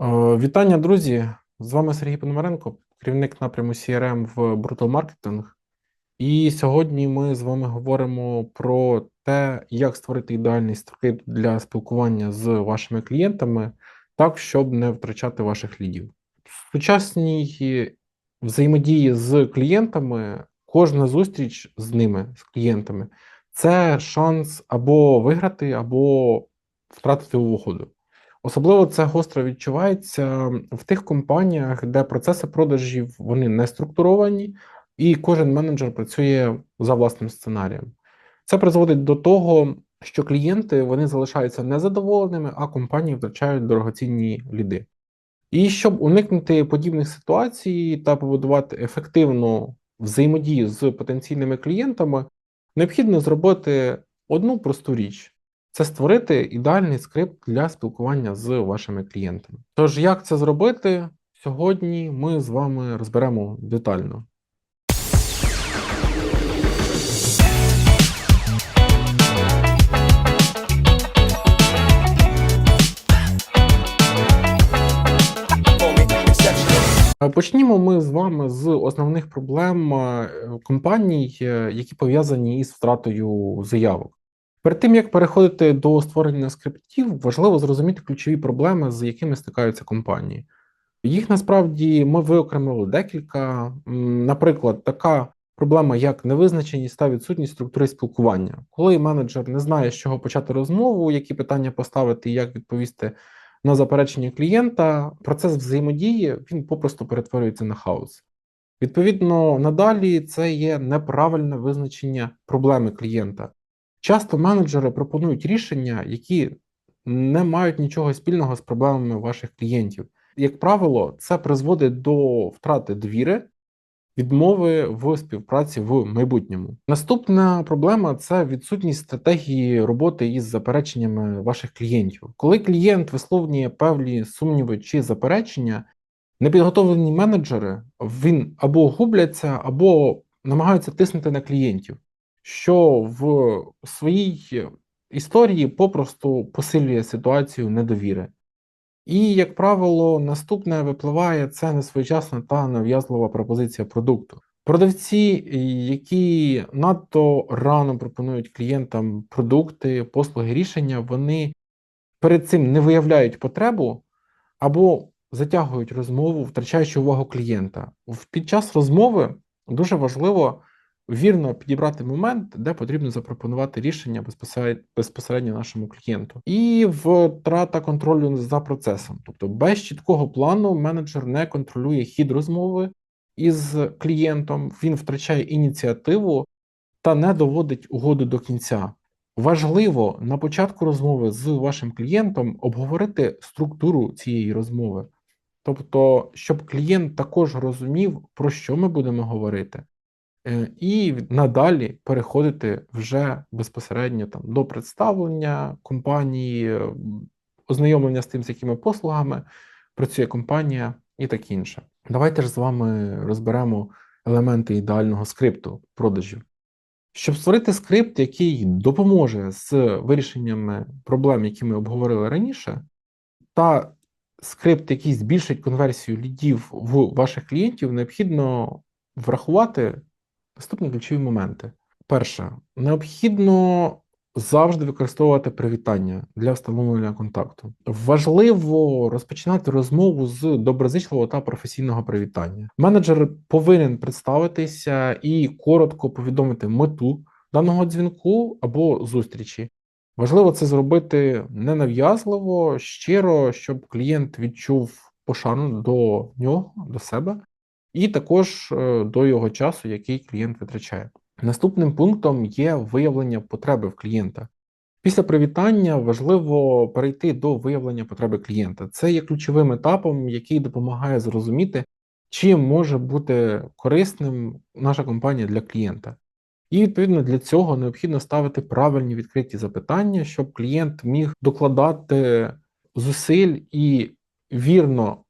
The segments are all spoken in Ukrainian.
Е, Вітання, друзі! З вами Сергій Пономаренко, керівник напряму CRM в Brutal Marketing. І сьогодні ми з вами говоримо про те, як створити ідеальний скрипт для спілкування з вашими клієнтами, так, щоб не втрачати ваших лідів. В сучасній взаємодії з клієнтами, кожна зустріч з ними, з клієнтами, це шанс або виграти, або втратити угоду. Особливо це гостро відчувається в тих компаніях, де процеси продажів вони не структуровані, і кожен менеджер працює за власним сценарієм. Це призводить до того, що клієнти вони залишаються незадоволеними, а компанії втрачають дорогоцінні ліди. І щоб уникнути подібних ситуацій та побудувати ефективну взаємодію з потенційними клієнтами, необхідно зробити одну просту річ це створити ідеальний скрипт для спілкування з вашими клієнтами. Тож, як це зробити, сьогодні ми з вами розберемо детально. Е, Почнімо ми з вами з основних проблем е, компаній, е, які пов'язані із втратою заявок. Перед тим як переходити до створення скриптів, важливо зрозуміти ключові проблеми, з якими стикаються компанії. Їх насправді ми виокремили декілька. Наприклад, така проблема, як невизначеність та відсутність структури спілкування, коли менеджер не знає, з чого почати розмову, які питання поставити і як відповісти на заперечення клієнта, процес взаємодії він попросту перетворюється на хаос. Відповідно, надалі це є неправильне визначення проблеми клієнта. Часто менеджери пропонують рішення, які не мають нічого спільного з проблемами ваших клієнтів. Як правило, це призводить до втрати довіри, відмови в співпраці в майбутньому. Наступна проблема це відсутність стратегії роботи із запереченнями ваших клієнтів. Коли клієнт висловлює певні сумніви чи заперечення, непідготовлені менеджери він або губляться, або намагаються тиснути на клієнтів що в своїй історії попросту посилює ситуацію недовіри. І, як правило, наступне випливає це несвоєчасна та нав'язлива пропозиція продукту. Продавці, які надто рано пропонують клієнтам продукти, послуги, рішення, вони перед цим не виявляють потребу або затягують розмову, втрачаючи увагу клієнта. Під час розмови дуже важливо вірно підібрати момент, де потрібно запропонувати рішення безпосередньо, нашому клієнту, і втрата контролю за процесом. Тобто, без чіткого плану менеджер не контролює хід розмови із клієнтом, він втрачає ініціативу та не доводить угоду до кінця. Важливо на початку розмови з вашим клієнтом обговорити структуру цієї розмови. Тобто, щоб клієнт також розумів, про що ми будемо говорити, і надалі переходити вже безпосередньо там до представлення компанії, е, ознайомлення з тим, з якими послугами працює компанія і таке інше. Давайте ж з вами розберемо елементи ідеального скрипту продажів. Щоб створити скрипт, який допоможе з вирішеннями проблем, які ми обговорили раніше, та скрипт, який збільшить конверсію лідів в ваших клієнтів, необхідно врахувати Наступні ключові моменти. Перше, необхідно завжди використовувати привітання для встановлення контакту. Важливо розпочинати розмову з доброзичливого та професійного привітання. Менеджер повинен представитися і коротко повідомити мету даного дзвінку або зустрічі. Важливо це зробити ненав'язливо, щиро, щоб клієнт відчув пошану до нього, до себе і також е, до його часу, який клієнт витрачає. Наступним пунктом є виявлення потреби в клієнта. Після привітання важливо перейти до виявлення потреби клієнта. Це є ключовим етапом, який допомагає зрозуміти, чим може бути корисним наша компанія для клієнта. І відповідно для цього необхідно ставити правильні відкриті запитання, щоб клієнт міг докладати зусиль і вірно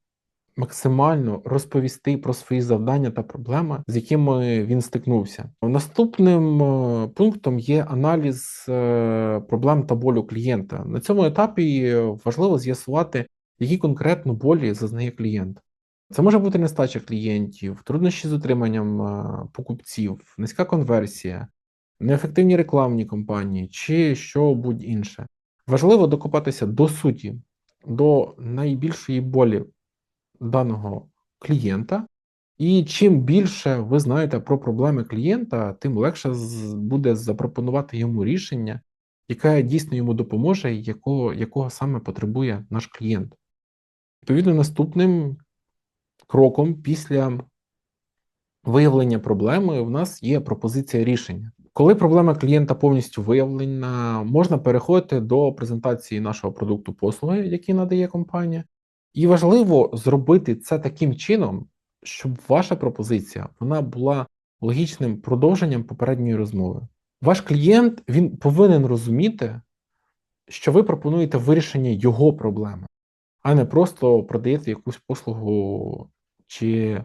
максимально розповісти про свої завдання та проблеми, з якими він стикнувся. Наступним е, пунктом є аналіз е, проблем та болю клієнта. На цьому етапі важливо з'ясувати, які конкретно болі зазнає клієнт. Це може бути нестача клієнтів, труднощі з утриманням е, покупців, низька конверсія, неефективні рекламні кампанії чи що будь інше. Важливо докопатися до суті, до найбільшої болі даного клієнта. І чим більше ви знаєте про проблеми клієнта, тим легше буде запропонувати йому рішення, яке дійсно йому допоможе, якого, якого саме потребує наш клієнт. Відповідно, наступним кроком після виявлення проблеми в нас є пропозиція рішення. Коли проблема клієнта повністю виявлена, можна переходити до презентації нашого продукту послуги, який надає компанія. І важливо зробити це таким чином, щоб ваша пропозиція вона була логічним продовженням попередньої розмови. Ваш клієнт він повинен розуміти, що ви пропонуєте вирішення його проблеми, а не просто продаєте якусь послугу чи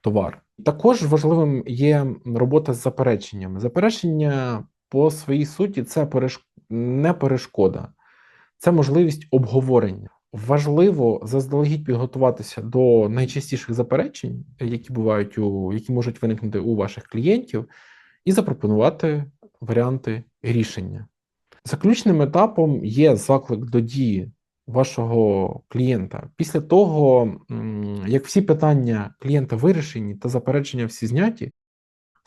товар. Також важливим є робота з запереченнями. Заперечення по своїй суті це переш- не перешкода, це можливість обговорення. Важливо заздалегідь підготуватися до найчастіших заперечень, які бувають у які можуть виникнути у ваших клієнтів, і запропонувати варіанти рішення. Заключним етапом є заклик до дії вашого клієнта. Після того, як всі питання клієнта вирішені та заперечення всі зняті,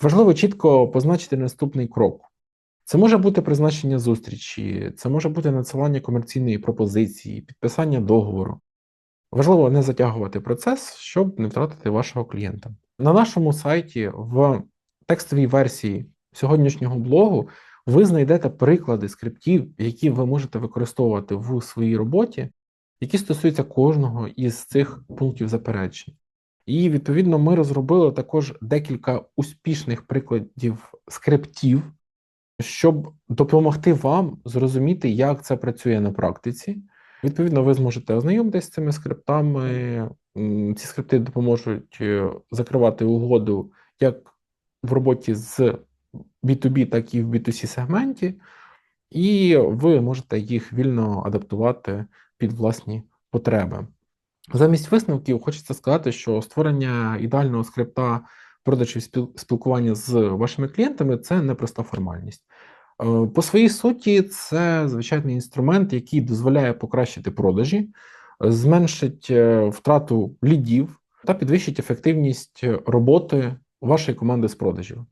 важливо чітко позначити наступний крок. Це може бути призначення зустрічі, це може бути надсилання комерційної пропозиції, підписання договору. Важливо не затягувати процес, щоб не втратити вашого клієнта. На нашому сайті в текстовій версії сьогоднішнього блогу ви знайдете приклади скриптів, які ви можете використовувати в своїй роботі, які стосуються кожного із цих пунктів заперечень. І відповідно ми розробили також декілька успішних прикладів скриптів, щоб допомогти вам зрозуміти, як це працює на практиці. Відповідно, ви зможете ознайомитися з цими скриптами. Ці скрипти допоможуть е, закривати угоду як в роботі з B2B, так і в B2C сегменті, і ви можете їх вільно адаптувати під власні потреби. Замість висновків хочеться сказати, що створення ідеального скрипта продажів спіл- спілкування з вашими клієнтами це непроста формальність. Е, По своїй суті, це звичайний інструмент, який дозволяє покращити продажі, зменшить е, втрату лідів та підвищить ефективність роботи вашої команди з продажів.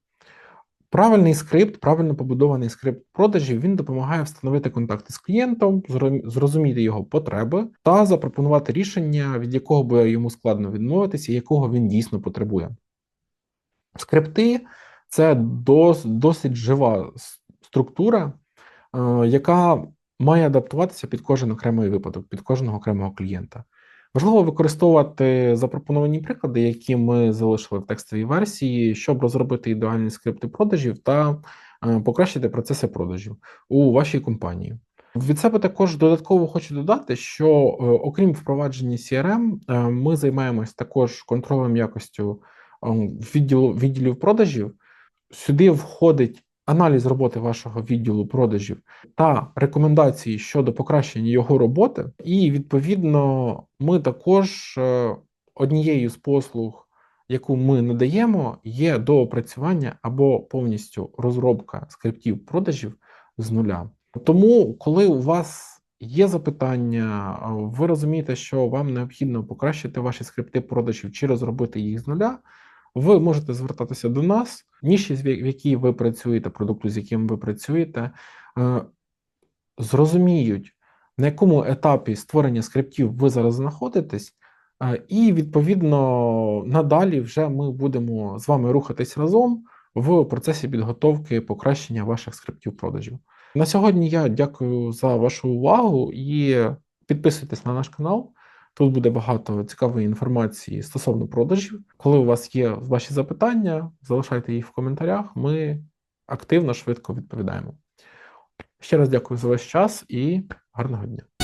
Правильний скрипт, правильно побудований скрипт продажів, він допомагає встановити контакти з клієнтом, зрозуміти його потреби та запропонувати рішення, від якого би йому складно відмовитися, якого він дійсно потребує. Скрипти це дос, досить жива структура, е, яка має адаптуватися під кожен окремий випадок, під кожного окремого клієнта. Важливо використовувати запропоновані приклади, які ми залишили в текстовій версії, щоб розробити ідеальні скрипти продажів та е, покращити процеси продажів у вашій компанії. Від себе також додатково хочу додати, що е, окрім впровадження CRM, ми займаємось також контролем якостю е, відділу відділів продажів. Сюди входить аналіз роботи вашого відділу продажів та рекомендації щодо покращення його роботи. І відповідно, ми також е, однією з послуг, яку ми надаємо, є доопрацювання або повністю розробка скриптів продажів з нуля. Тому, коли у вас є запитання, ви розумієте, що вам необхідно покращити ваші скрипти продажів чи розробити їх з нуля, ви можете звертатися до нас, ніші, в якій ви працюєте, продукту, з яким ви працюєте, е, зрозуміють, на якому етапі створення скриптів ви зараз знаходитесь, е, і відповідно надалі вже ми будемо з вами рухатись разом в процесі підготовки покращення ваших скриптів продажів. На сьогодні я дякую за вашу увагу і підписуйтесь на наш канал. Тут буде багато цікавої інформації стосовно продажів. Коли у вас є ваші запитання, залишайте їх в коментарях. Ми активно, швидко відповідаємо. Ще раз дякую за ваш час і гарного дня.